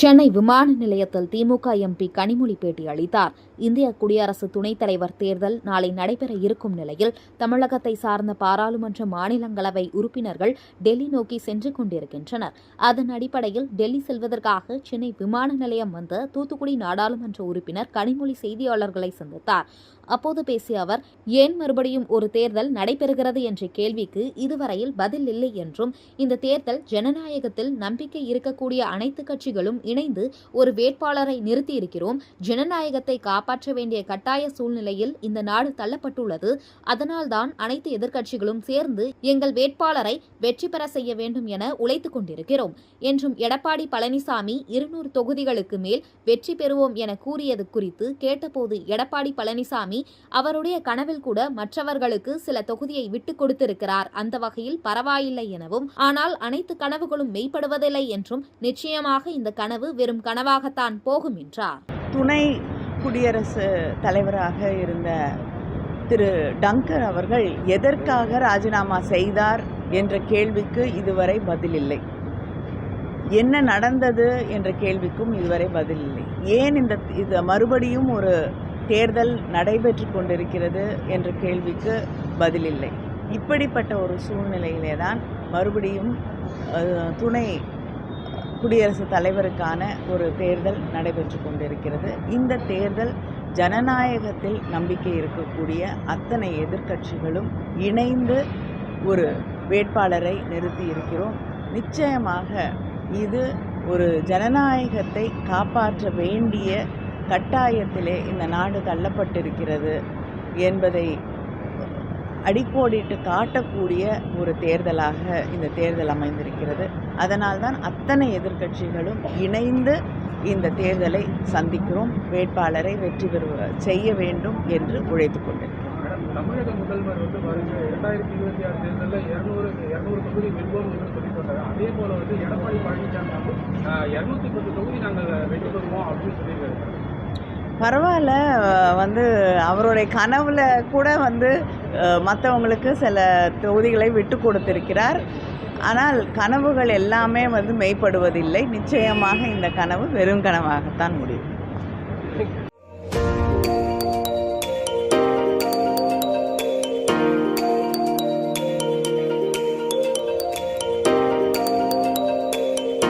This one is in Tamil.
சென்னை விமான நிலையத்தில் திமுக எம்பி கனிமொழி பேட்டி அளித்தார். இந்திய குடியரசு துணைத் தலைவர் தேர்தல் நாளை நடைபெற இருக்கும் நிலையில் தமிழகத்தை சார்ந்த பாராளுமன்ற மாநிலங்களவை உறுப்பினர்கள் டெல்லி நோக்கி சென்று கொண்டிருக்கின்றனர். அதன் அடிப்படையில் டெல்லி செல்வதற்காக சென்னை விமான நிலையம் வந்த தூத்துக்குடி நாடாளுமன்ற உறுப்பினர் கனிமொழி செய்தியாளர்களை சந்தித்தார். அப்போது பேசிய அவர் ஏன் மறுபடியும் ஒரு தேர்தல் நடைபெறுகிறது என்ற கேள்விக்கு இதுவரையில் பதில் இல்லை என்றும் இந்த தேர்தல் ஜனநாயகத்தில் நம்பிக்கை இருக்கக்கூடிய அனைத்து கட்சிகளும் இணைந்து ஒரு வேட்பாளரை நிறுத்தியிருக்கிறோம். ஜனநாயகத்தை காப்பாற்ற வேண்டிய கட்டாய சூழ்நிலையில் இந்த நாடு தள்ளப்பட்டுள்ளது. அதனால்தான் அனைத்து எதிர்க்கட்சிகளும் சேர்ந்து எங்கள் வேட்பாளரை வெற்றி பெற செய்ய வேண்டும் என உழைத்துக் கொண்டிருக்கிறோம் என்றும் எடப்பாடி பழனிசாமி இருநூறு தொகுதிகளுக்கு மேல் வெற்றி பெறுவோம் என கூறியது குறித்து கேட்டபோது எடப்பாடி பழனிசாமி அவருடைய கனவில் கூட மற்றவர்களுக்கு சில தொகுதியை விட்டுக் கொடுத்திருக்கிறார். அந்த வகையில் பரவாயில்லை எனவும் ஆனால் அனைத்து கனவுகளும் மெய்ப்படுவதில்லை என்றும் நிச்சயமாக இந்த கனவு வெறும் கனவாகத்தான் போகும் என்றார். துணை குடியரசு தலைவராக இருந்த திரு டங்கர் அவர்கள் எதற்காக ராஜினாமா செய்தார் என்ற கேள்விக்கு இதுவரை பதில் இல்லை என்ன நடந்தது என்ற கேள்விக்கும் இதுவரை பதில் இல்லை ஏன் இந்த இது மறுபடியும் ஒரு தேர்தல் நடைபெற்று கொண்டிருக்கிறது என்ற கேள்விக்கு பதில் இல்லை இப்படிப்பட்ட ஒரு சூழ்நிலையிலே தான் மறுபடியும் துணை குடியரசுத் தலைவருக்கான ஒரு தேர்தல் நடைபெற்று கொண்டிருக்கிறது. இந்த தேர்தல் ஜனநாயகத்தில் நம்பிக்கை இருக்கக்கூடிய அத்தனை எதிர்க்கட்சிகளும் இணைந்து ஒரு வேட்பாளரை நிறுத்தி இருக்கிறோம். நிச்சயமாக இது ஒரு ஜனநாயகத்தை காப்பாற்ற வேண்டிய கட்டாயத்திலே இந்த நாடு தள்ளப்பட்டிருக்கிறது என்பதை அடிக்கோடிட்டு காட்டக்கூடிய ஒரு தேர்தலாக இந்த தேர்தல் அமைந்திருக்கிறது. அதனால்தான் அத்தனை எதிர்க்கட்சிகளும் இணைந்து இந்த தேர்தலை சந்திக்கிறோம். வேட்பாளரை வெற்றி பெறுவ செய்ய வேண்டும் என்று உழைத்து கொண்டிருக்கிறோம். தமிழக முதல்வர் வந்து இரண்டாயிரத்தி இருபத்தி ஆறு தேர்தலில் இரநூறு இரநூறு தொகுதி வெல்வோம் என்று சொல்லி அதே போல் வந்து எடப்பாடி பழனிசாமி இரநூத்தி பத்து தொகுதி நாங்கள் வெற்றி பெறுவோம் அப்படின்னு சொல்லியிருக்காரு. பரவாயில்ல. வந்து அவருடைய கனவில் கூட வந்து மற்றவங்களுக்கு சில தொகுதிகளை விட்டு கொடுத்திருக்கிறார். ஆனால் கனவுகள் எல்லாமே வந்து மெய்ப்படுவதில்லை. நிச்சயமாக இந்த கனவு வெறும் கனவாகத்தான் முடியும்.